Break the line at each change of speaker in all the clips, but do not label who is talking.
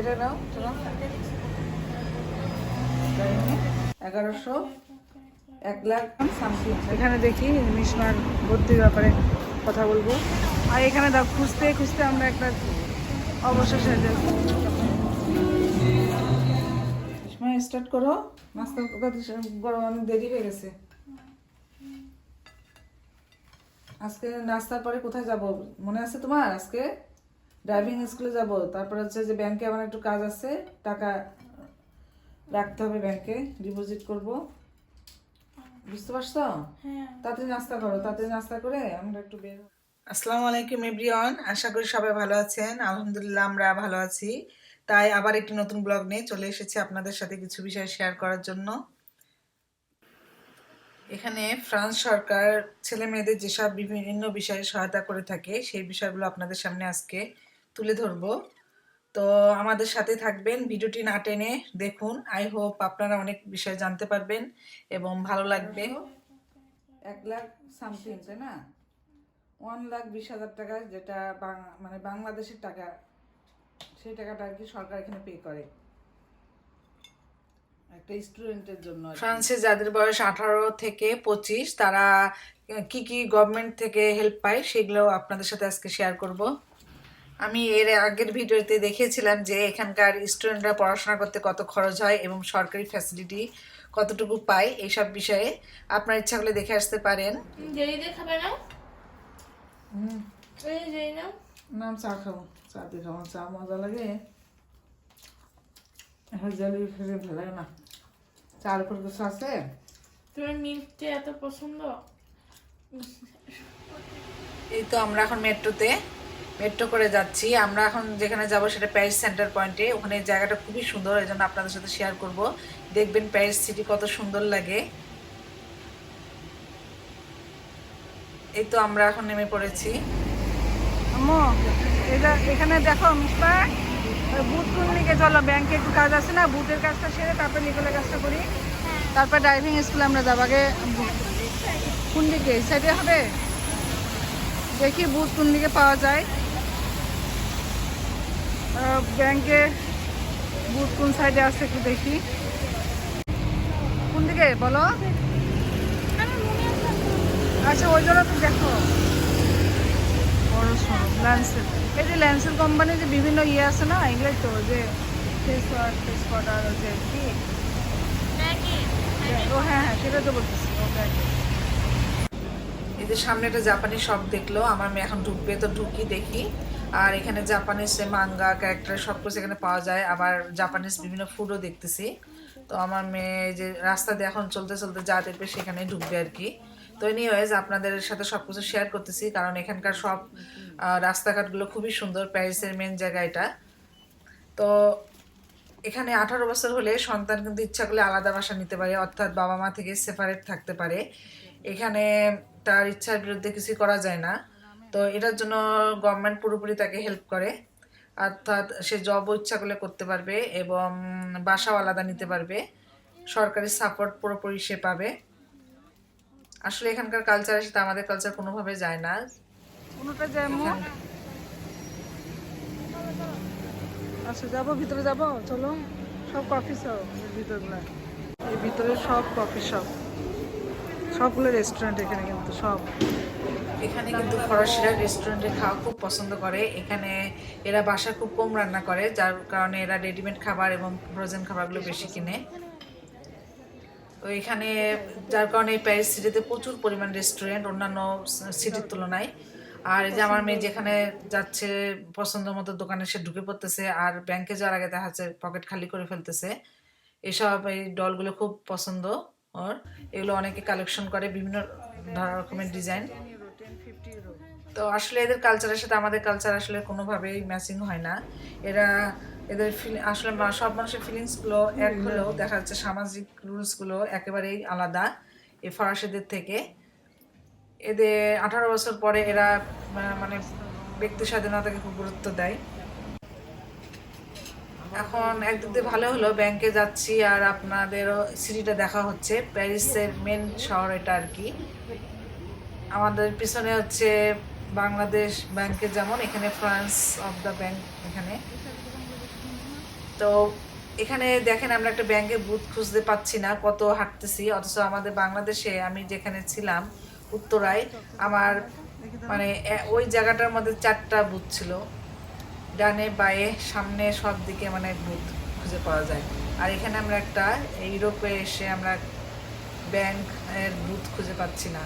এটা নাও এগারোশো এক লাখ সামথিং
এখানে দেখি মিশমার ভর্তির ব্যাপারে কথা বলব। আর এখানে দাও খুঁজতে খুঁজতে আমরা একটা অবশেষে যে-
সময় স্টার্ট করো। করতে বড় অনেক দেরি হয়ে গেছে। আজকে নাস্তার পরে কোথায় যাব? মনে আছে তোমার আজকে? ড্রাইভিং স্কুলে যাব তারপর হচ্ছে যে ব্যাংকে আমার একটু কাজ আছে টাকা রাখতে হবে ব্যাংকে ডিপোজিট করব। বুঝতে পারছ? তাড়াতাড়ি নাস্তা করো তাড়াতাড়ি নাস্তা করে আমরা একটু বের আসসালামু আলাইকুম এভরিওয়ান আশা করি সবাই ভালো আছেন। আলহামদুলিল্লাহ আমরা ভালো আছি। তাই আবার একটি নতুন ব্লগ নিয়ে চলে এসেছি আপনাদের সাথে কিছু বিষয় শেয়ার করার জন্য। এখানে ফ্রান্স সরকার ছেলে মেয়েদের যেসব বিভিন্ন বিষয়ে সহায়তা করে থাকে সেই বিষয়গুলো আপনাদের সামনে আজকে তুলে ধরবো। তো আমাদের সাথে থাকবেন ভিডিওটি না টেনে দেখুন। আই হোপ আপনারা অনেক বিষয় জানতে পারবেন এবং ভালো লাগবে। এক লাখ সামথিং তাই না? ওয়ান লাখ বিশ হাজার টাকা যেটা মানে বাংলাদেশের টাকা সেই টাকাটা আর কি সরকার এখানে পে করে। একটা স্টুডেন্টের জন্য ফ্রান্সে যাদের বয়স আঠারো থেকে পঁচিশ তারা কি কি গভর্নমেন্ট থেকে হেল্প পায় সেগুলো আপনাদের সাথে আজকে শেয়ার করব। আমি এর আগের ভিডিওতে দেখিয়েছিলাম যে এখানকার স্টুডেন্টরা পড়াশোনা করতে কত খরচ হয় এবং সরকারি ফ্যাসিলিটি কতটুকু পায় এইসব বিষয়ে আপনার ইচ্ছা করলে দেখে আসতে পারেন।
খাবে না
চা খাব। চা দিয়ে খাব চা মজা লাগে। এখন জেলি খেলে ভালো লাগে না। চার উপর কিছু আছে?
তোমার মিল্কটা এত পছন্দ?
এই তো আমরা এখন মেট্রোতে। মেট্রো করে যাচ্ছি। আমরা এখন যেখানে যাব সেটা প্যারিস সেন্টার পয়েন্টে ওখানে জায়গাটা খুবই সুন্দর, এই জন্য আপনাদের সাথে শেয়ার করব। দেখবেন প্যারিস সিটি কত সুন্দর লাগে। এই তো আমরা এখন নেমে পড়েছি।
এখানে দেখো বুথ ক্লিনিকে চলো ব্যাংকে একটু কাজ আছে না? বুথের কাজটা সেরে তারপর নিকলের কাজটা করি। তারপর ড্রাইভিং স্কুলে আমরা যাব আগে। কোন দিকে? সাইডে হবে? দেখি বুথ কোন দিকে পাওয়া যায়। ব্যাংকে বুথ কোন সাইডে আছে একটু দেখি। কোন দিকে? বলো। আচ্ছা ওই জন্য তো দেখো। বড় এই যে ল্যান্সেল কোম্পানির যে বিভিন্ন ইয়ে আছে না, এগুলোই তো, যে ফেস ওয়াশ ফেস পাউডার যে কি? ও হ্যাঁ হ্যাঁ তো
এই যে সামনে একটা জাপানি শপ দেখল, আমার মেয়ে এখন ঢুকবে, তো ঢুকি দেখি। আর এখানে জাপানিজ মাঙ্গা ক্যারেক্টার সব কিছু এখানে পাওয়া যায়। আবার জাপানিজ বিভিন্ন ফুডও দেখতেছি। তো আমার মেয়ে যে রাস্তা দিয়ে এখন চলতে চলতে যা দেখবে সেখানে ঢুকবে আর কি। তো এনিওয়েজ আপনাদের সাথে সব কিছু শেয়ার করতেছি, কারণ এখানকার সব রাস্তাঘাটগুলো খুবই সুন্দর। প্যারিসের মেন জায়গা এটা। তো এখানে আঠারো বছর হলে সন্তান কিন্তু ইচ্ছা করলে আলাদা বাসা নিতে পারে, অর্থাৎ বাবা মা থেকে সেপারেট থাকতে পারে। এখানে তার ইচ্ছার বিরুদ্ধে কিছুই করা যায় না। তো এটার জন্য গভর্নমেন্ট পুরোপুরি তাকে হেল্প করে। অর্থাৎ সে জব ইচ্ছা করলে করতে পারবে এবং বাসাও আলাদা নিতে পারবে। সরকারি সাপোর্ট পুরোপুরি সে পাবে। আসলে এখানকার কালচারের সাথে আমাদের কালচার কোনোভাবে যায় না।
যেমন আচ্ছা যাব, ভিতরে যাব? চলো, সব কফি শপ ভিতরে সব কফি শপ সবগুলো রেস্টুরেন্ট এখানে কিন্তু সব।
এখানে কিন্তু ফরাসিরা রেস্টুরেন্টে খাওয়া খুব পছন্দ করে। এখানে এরা বাসা খুব কম রান্না করে, যার কারণে এরা রেডিমেড খাবার এবং ফ্রোজেন খাবারগুলো বেশি কিনে। তো এখানে যার কারণে প্যারিস সিটিতে প্রচুর পরিমাণ রেস্টুরেন্ট অন্যান্য সিটির তুলনায়। আর এই যে আমার মেয়ে যেখানে যাচ্ছে, পছন্দ মতো দোকানে সে ঢুকে পড়তেছে আর ব্যাংকে যাওয়ার আগে দেখা যাচ্ছে পকেট খালি করে ফেলতেছে। এসব এই ডলগুলো খুব পছন্দ। ওর এগুলো অনেকে কালেকশন করে বিভিন্ন রকমের ডিজাইন তো আসলে এদের কালচারের সাথে আমাদের কালচার আসলে কোনোভাবেই ম্যাচিং হয় না। এরা এদের আসলে সব মানুষের ফিলিংসগুলো এক হলেও দেখা যাচ্ছে সামাজিক রুলসগুলো একেবারেই আলাদা এই ফরাসিদের থেকে। এদের আঠারো বছর পরে এরা মানে ব্যক্তি স্বাধীনতাকে খুব গুরুত্ব দেয়। এখন একদিক দিয়ে ভালো হলো ব্যাংকে যাচ্ছি আর আপনাদেরও সিটিটা দেখা হচ্ছে, প্যারিসের মেন শহর এটা আর কি। আমাদের পিছনে হচ্ছে বাংলাদেশ ব্যাংকে যেমন, এখানে ফ্রান্স অফ দ্য ব্যাংক এখানে। তো এখানে দেখেন আমরা একটা ব্যাংকের বুথ খুঁজতে পাচ্ছি না, কত হাঁটতেছি, অথচ আমাদের বাংলাদেশে আমি যেখানে ছিলাম, উত্তরায়, আমার মানে ওই জায়গাটার মধ্যে চারটা বুথ ছিল। ডানে, বায়ে, সামনে সব দিকে মানে বুথ খুঁজে পাওয়া যায়। আর এখানে আমরা একটা ইউরোপে এসে আমরা ব্যাংক বুথ খুঁজে পাচ্ছি না।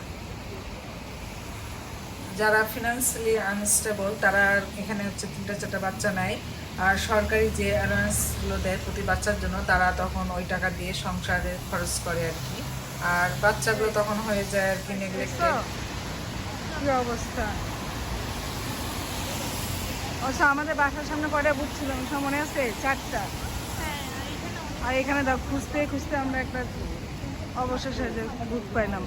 যারা ফিনান্সিয়ালি আনস্টেবল তারা এখানে হচ্ছে তিনটা, চারটা বাচ্চা নেয়। আর সরকারি যে অ্যালাউন্সগুলো দেয় প্রতি বাচ্চার জন্য, তারা তখন ওই টাকা দিয়ে সংসারে খরচ করে আর কি। আর বাচ্চাগুলো তখন হয়ে যায় আর কি নেগলেক্টেড
অবস্থা? আচ্ছা আমাদের বাসার সামনে কয়টা বুথ ছিল সব মনে আছে চারটা। আর এখানে দেখ খুঁজতে খুঁজতে আমরা একটা অবশেষে বুথ পাইলাম।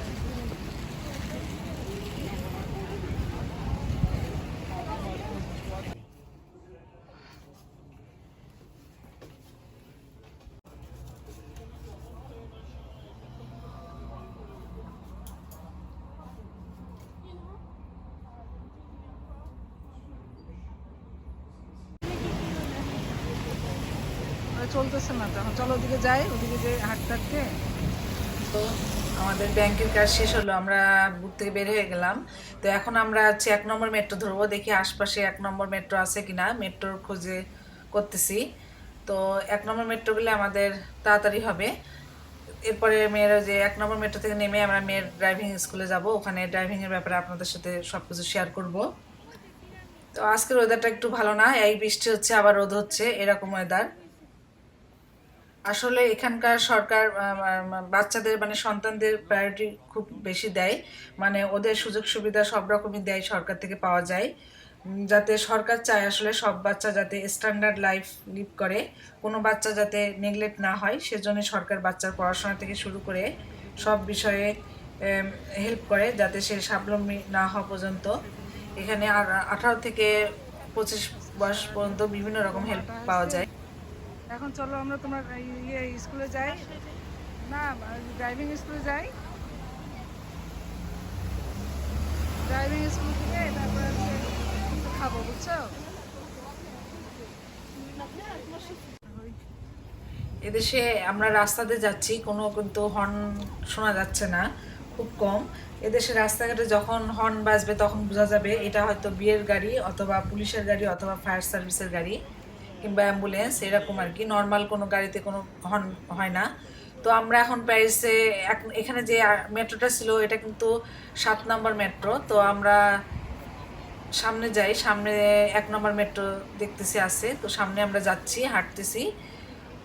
ওরা না তখন চলো ওদিকে যাই, ওদিকে যে হাঁটতে হাঁটতে
তো আমাদের ব্যাংকের কাজ শেষ হলো, আমরা বুথ থেকে বের হয়ে গেলাম। তো এখন আমরা হচ্ছে এক নম্বর মেট্রো ধরবো, দেখি আশপাশে এক নম্বর মেট্রো আছে কিনা, মেট্রোর খোঁজে করতেছি। তো এক নম্বর মেট্রো গেলে আমাদের তাড়াতাড়ি হবে। এরপরে মেয়ের যে এক নম্বর মেট্রো থেকে নেমে আমরা মেয়ের ড্রাইভিং স্কুলে যাব, ওখানে ড্রাইভিংয়ের ব্যাপারে আপনাদের সাথে সব কিছু শেয়ার করব। তো আজকের ওয়েদারটা একটু ভালো না, এই বৃষ্টি হচ্ছে, আবার রোদ হচ্ছে, এরকম ওয়েদার আসলে এখানকার সরকার বাচ্চাদের মানে সন্তানদের প্রায়োরিটি খুব বেশি দেয়। মানে ওদের সুযোগ সুবিধা সব রকমই দেয় সরকার থেকে পাওয়া যায়। যাতে সরকার চায় আসলে সব বাচ্চা যাতে স্ট্যান্ডার্ড লাইফ লিভ করে। কোনো বাচ্চা যাতে নেগলেক্ট না হয়, সেজন্য সরকার বাচ্চার পড়াশোনা থেকে শুরু করে সব বিষয়ে হেল্প করে যাতে সে স্বাবলম্বী না হওয়া পর্যন্ত। এখানে আর আঠারো থেকে পঁচিশ বয়স পর্যন্ত বিভিন্ন রকম হেল্প পাওয়া যায়।
এখন চলো আমরা তোমার ইয়ে স্কুলে যাই। না ড্রাইভিং স্কুলে যাই। ড্রাইভিং স্কুল থেকে তারপরে খাব, বুঝছ?
এদেশে আমরা রাস্তাতে যাচ্ছি, কোনো কিন্তু হর্ন শোনা যাচ্ছে না, খুব কম। এদেশে রাস্তাঘাটে যখন হর্ন বাজবে তখন বোঝা যাবে এটা হয়তো বিয়ের গাড়ি অথবা পুলিশের গাড়ি অথবা ফায়ার সার্ভিসের গাড়ি। কিংবা অ্যাম্বুলেন্স, এরকম আর কি। নর্মাল কোনো গাড়িতে কোনো হর্ন হয় না। তো আমরা এখন প্যারিসে এখানে যে মেট্রোটা ছিল, এটা কিন্তু সাত নম্বর মেট্রো। তো আমরা সামনে যাই, সামনে এক নম্বর মেট্রো দেখতেছি আছে। তো সামনে আমরা যাচ্ছি, হাঁটতেছি।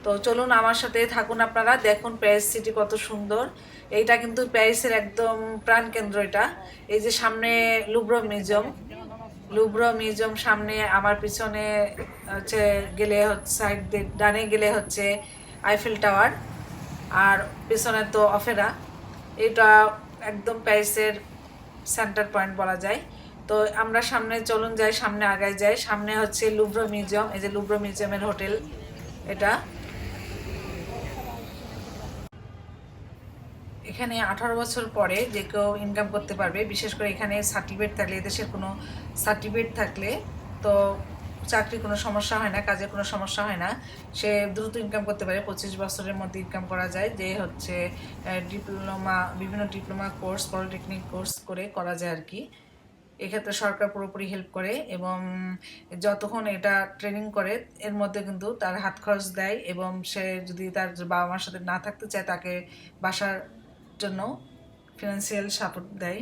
তো চলুন আমার সাথে থাকুন আপনারা, দেখুন প্যারিস সিটি কত সুন্দর। এইটা কিন্তু প্যারিসের একদম প্রাণকেন্দ্র এটা। এই যে সামনে লুব্রো মিউজিয়াম লুব্রো মিউজিয়াম সামনে আমার পিছনে হচ্ছে গেলে হচ্ছে সাইড দিয়ে, ডানে গেলে হচ্ছে আইফেল টাওয়ার আর পিছনে তো অফেরা এটা একদম প্যারিসের সেন্টার পয়েন্ট বলা যায়। তো আমরা সামনে চলুন যাই, সামনে আগায় যাই। সামনে হচ্ছে লুব্রো মিউজিয়াম, এই যে লুব্রো মিউজিয়ামের হোটেল এটা। এখানে আঠারো বছর পরে যে কেউ ইনকাম করতে পারবে, বিশেষ করে এখানে সার্টিফিকেট থাকলে এদেশের কোনো সার্টিফিকেট থাকলে তো চাকরির কোনো সমস্যা হয় না, কাজের কোনো সমস্যা হয় না। সে দ্রুত ইনকাম করতে পারে, পঁচিশ বছরের মধ্যে ইনকাম করা যায়। যে হচ্ছে ডিপ্লোমা বিভিন্ন ডিপ্লোমা কোর্স পলিটেকনিক কোর্স করে করা যায় আর কি। এক্ষেত্রে সরকার পুরোপুরি হেল্প করে এবং যতক্ষণ এটা ট্রেনিং করে, এর মধ্যে কিন্তু তার হাত খরচ দেয় এবং সে যদি তার বাবা মার সাথে না থাকতে চায়, তাকে বাসার জন্য ফিনান্সিয়াল সাপোর্ট দেয়।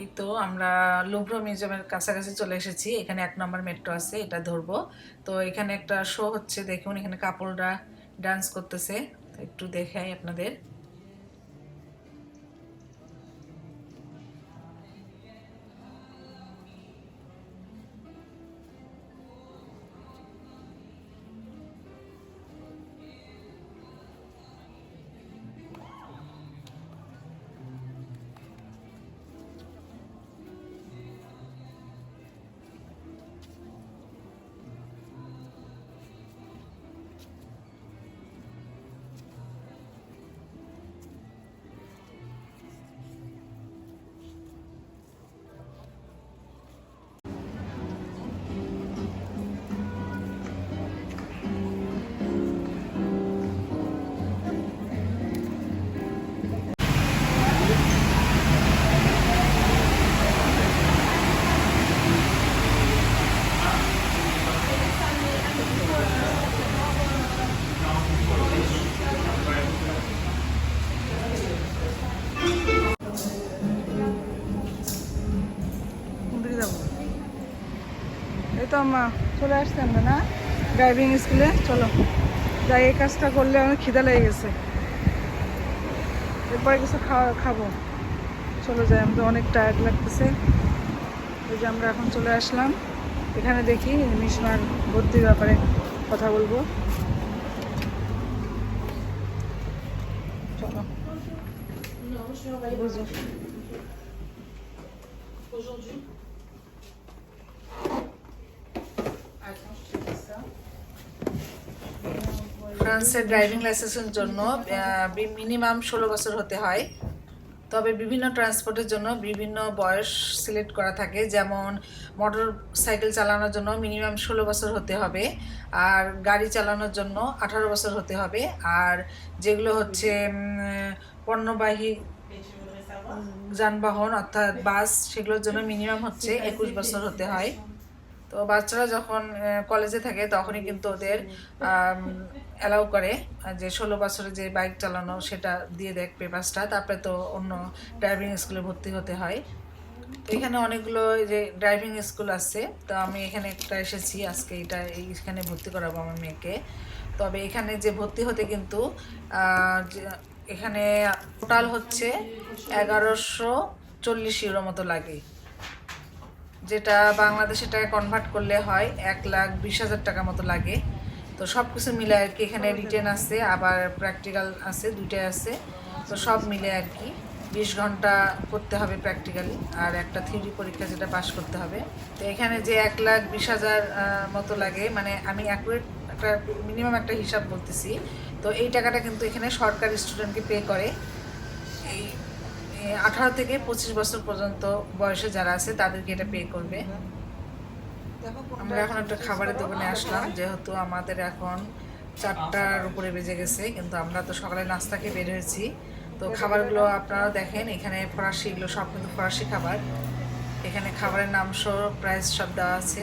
এই তো আমরা লুব্রো মিউজিয়ামের কাছাকাছি চলে এসেছি। এখানে এক নম্বর মেট্রো আছে, এটা ধরবো। তো এখানে একটা শো হচ্ছে, দেখুন এখানে কাপড়রা ডান্স করতেছে। একটু দেখাই আপনাদের।
মামা চলে আসছি আমরা না? ড্রাইভিং স্কুলে চলো। যাই এই কাজটা করলে অনেক খিদা লেগে গেছে। এরপরে কিছু খাওয়া খাব। চলো যাই আমাদের অনেক টায়ার্ড লাগতেছে। এই যে আমরা এখন চলে আসলাম। এখানে দেখি মিশমার ভর্তির ব্যাপারে কথা বলব। চলো। বুঝো।
ফ্রান্সের ড্রাইভিং লাইসেন্সের জন্য মিনিমাম ষোলো বছর হতে হয়। তবে বিভিন্ন ট্রান্সপোর্টের জন্য বিভিন্ন বয়স সিলেক্ট করা থাকে। যেমন মোটর সাইকেল চালানোর জন্য মিনিমাম ষোলো বছর হতে হবে, আর গাড়ি চালানোর জন্য আঠারো বছর হতে হবে। আর যেগুলো হচ্ছে পণ্যবাহী যানবাহন, অর্থাৎ বাস, সেগুলোর জন্য মিনিমাম হচ্ছে একুশ বছর হতে হয়। তো বাচ্চারা যখন কলেজে থাকে তখনই কিন্তু ওদের অ্যালাউ করে, যে ষোলো বছরে যে বাইক চালানো সেটা দিয়ে দেখ পেপারসটা তারপরে তো অন্য ড্রাইভিং স্কুলে ভর্তি হতে হয়। এখানে অনেকগুলো যে ড্রাইভিং স্কুল আছে। তো আমি এখানে একটা এসেছি, আজকে এটা এইখানে ভর্তি করাবো আমার মেয়েকে। তবে এখানে যে ভর্তি হতে কিন্তু এখানে টোটাল হচ্ছে এগারোশো চল্লিশ ইউরো মতো লাগে। যেটা বাংলাদেশে টাকা কনভার্ট করলে হয় এক লাখ বিশ হাজার টাকা মতো লাগে। তো সব কিছু মিলে আর কি এখানে রিটেন আছে, আবার প্র্যাকটিক্যাল আছে, দুইটাই আছে। তো সব মিলে আর কি বিশ ঘণ্টা করতে হবে প্র্যাকটিক্যালি আর একটা থিওরি পরীক্ষা যেটা পাশ করতে হবে। তো এখানে যে এক লাখ বিশ হাজার মতো লাগে মানে আমি অ্যাকুরেট একটা মিনিমাম একটা হিসাব বলতেছি। তো এই টাকাটা কিন্তু এখানে সরকারি স্টুডেন্টকে পে করে। আঠারো থেকে পঁচিশ বছর পর্যন্ত বয়সে যারা আছে তাদেরকে এটা পে করবে আমরা এখন একটা খাবারের দোকানে আসলাম যেহেতু আমাদের এখন চারটার উপরে বেজে গেছে কিন্তু আমরা তো সকালে নাস্তা খেয়ে বের হয়েছি তো খাবারগুলো আপনারা দেখেন এখানে ফরাসি এগুলো সব কিন্তু ফরাসি খাবার এখানে খাবারের নাম সহ প্রাইস সব দেওয়া আছে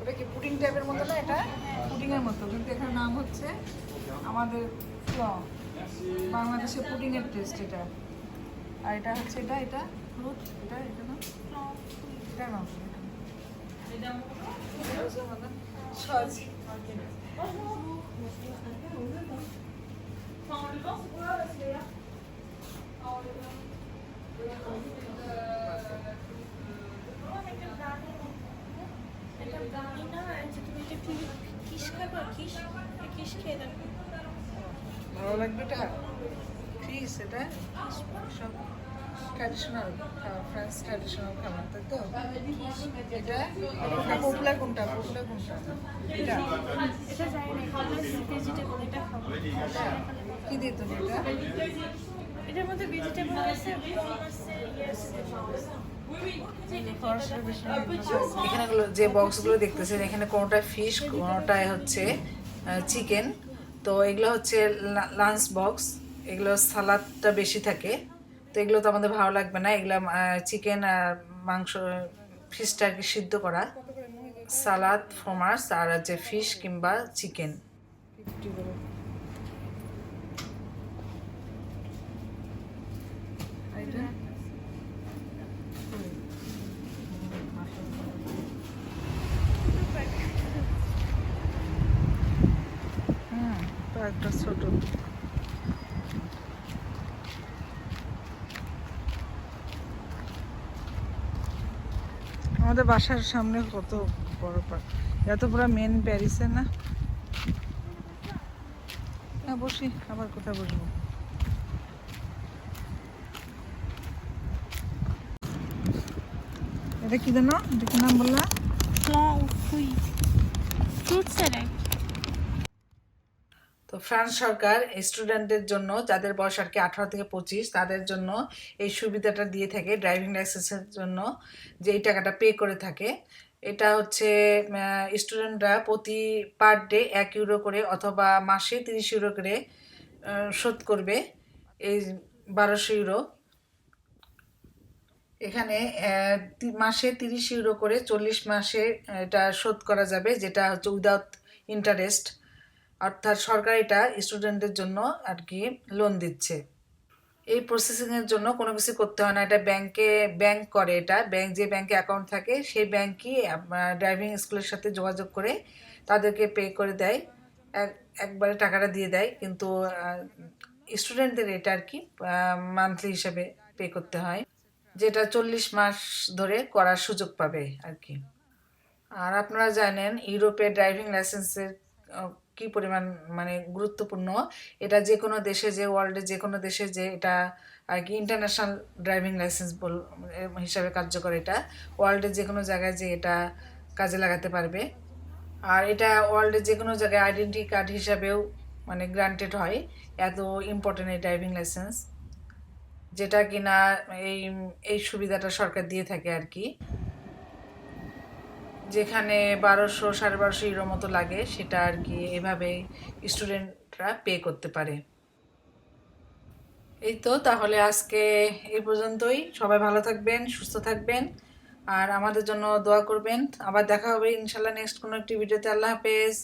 ওটা কি পুডিং টাইপের মতো না এটা? পুডিং এর মতো কিন্তু এখানে নাম হচ্ছে আমাদের ফ্ল বাংলাদেশে পুডিং এর টেস্ট এটা। আর এটা হচ্ছে এটা এটা? ফ্রুট এটা এটা না? এটা না সস ভালো লাগবে এটা? ফিস এটা? সব ট্র্যাডিশনাল ফ্রেঞ্চ ট্র্যাডিশনাল খাবার তাই তো? এটা? পপুলার কোনটা? পপুলার কোনটা? এটা? কি দিয়ে তুমি এটা?
এটার মধ্যে ভেজিটেবল আছে ইয়ে
এখানে গুলো- যে বক্সগুলো দেখতেছেন এখানে কোনোটা ফিশ কোনোটায় হচ্ছে চিকেন তো এগুলো হচ্ছে লাঞ্চ বক্স এগুলো সালাদটা বেশি থাকে। তো এগুলো তো আমাদের ভালো লাগবে না এগুলো চিকেন আর মাংস ফিশটা আর কি সিদ্ধ করা। সালাদ ফোমার্স আর হচ্ছে ফিশ কিংবা চিকেন
ফিফটি করে আর এটা হুম তো একটা ছোট আমাদের বাসার সামনে কত বড় পার্ক। এত পুরো মেন প্যারিসে না? না, বসি, আবার কোথায় বসবো এটা কি জানো এটা কি নাম বললা?
ফ্লান ও ফুই ফ্রুট স্যালাড
তো ফ্রান্স সরকার স্টুডেন্টদের জন্য যাদের বয়স আর কি আঠারো থেকে পঁচিশ, তাদের জন্য এই সুবিধাটা দিয়ে থাকে ড্রাইভিং লাইসেন্সের জন্য যে এই টাকাটা পে করে থাকে। এটা হচ্ছে স্টুডেন্টরা প্রতি পার ডে এক ইউরো করে অথবা মাসে তিরিশ ইউরো করে শোধ করবে এই বারোশো ইউরো এখানে মাসে তিরিশ ইউরো করে চল্লিশ মাসে এটা শোধ করা যাবে, যেটা হচ্ছে উইদাউট ইন্টারেস্ট অর্থাৎ সরকার এটা স্টুডেন্টদের জন্য আর কি লোন দিচ্ছে। এই প্রসেসিংয়ের জন্য কোনো কিছু করতে হয় না। এটা ব্যাংকে ব্যাংক করে এটা। ব্যাংক যে ব্যাংকে অ্যাকাউন্ট থাকে, সেই ব্যাংকই ড্রাইভিং স্কুলের সাথে যোগাযোগ করে তাদেরকে পে করে দেয়। এক, একবারে টাকাটা দিয়ে দেয়। কিন্তু স্টুডেন্টদের এটা আর কি মান্থলি হিসাবে পে করতে হয়। যেটা চল্লিশ মাস ধরে করার সুযোগ পাবে আর কি। আর আপনারা জানেন, ইউরোপে ড্রাইভিং লাইসেন্সের কি পরিমাণ মানে গুরুত্বপূর্ণ? এটা যে কোনো দেশে যে ওয়ার্ল্ডে যে কোনো দেশে যে, এটা আর কি ইন্টারন্যাশনাল ড্রাইভিং লাইসেন্স বল, হিসাবে কার্যকর এটা। ওয়ার্ল্ডের যে কোনো জায়গায় যে এটা কাজে লাগাতে পারবে। আর এটা ওয়ার্ল্ডের যে কোনো জায়গায় আইডেন্টি কার্ড হিসাবেও মানে গ্রান্টেড হয়। এত ইম্পর্টেন্ট এই ড্রাইভিং লাইসেন্স যেটা কিনা এই এই সুবিধাটা সরকার দিয়ে থাকে আর কি। যেখানে বারোশো, সাড়ে বারোশো ইউরো মতো লাগে, সেটা আর কি এভাবে স্টুডেন্টরা পে করতে পারে। এই তো, তাহলে আজকে এই পর্যন্তই। সবাই ভালো থাকবেন, সুস্থ থাকবেন, আর আমাদের জন্য দোয়া করবেন। আবার দেখা হবে ইনশাল্লাহ নেক্সট কোনো একটি ভিডিওতে আল্লাহ হাফেজ।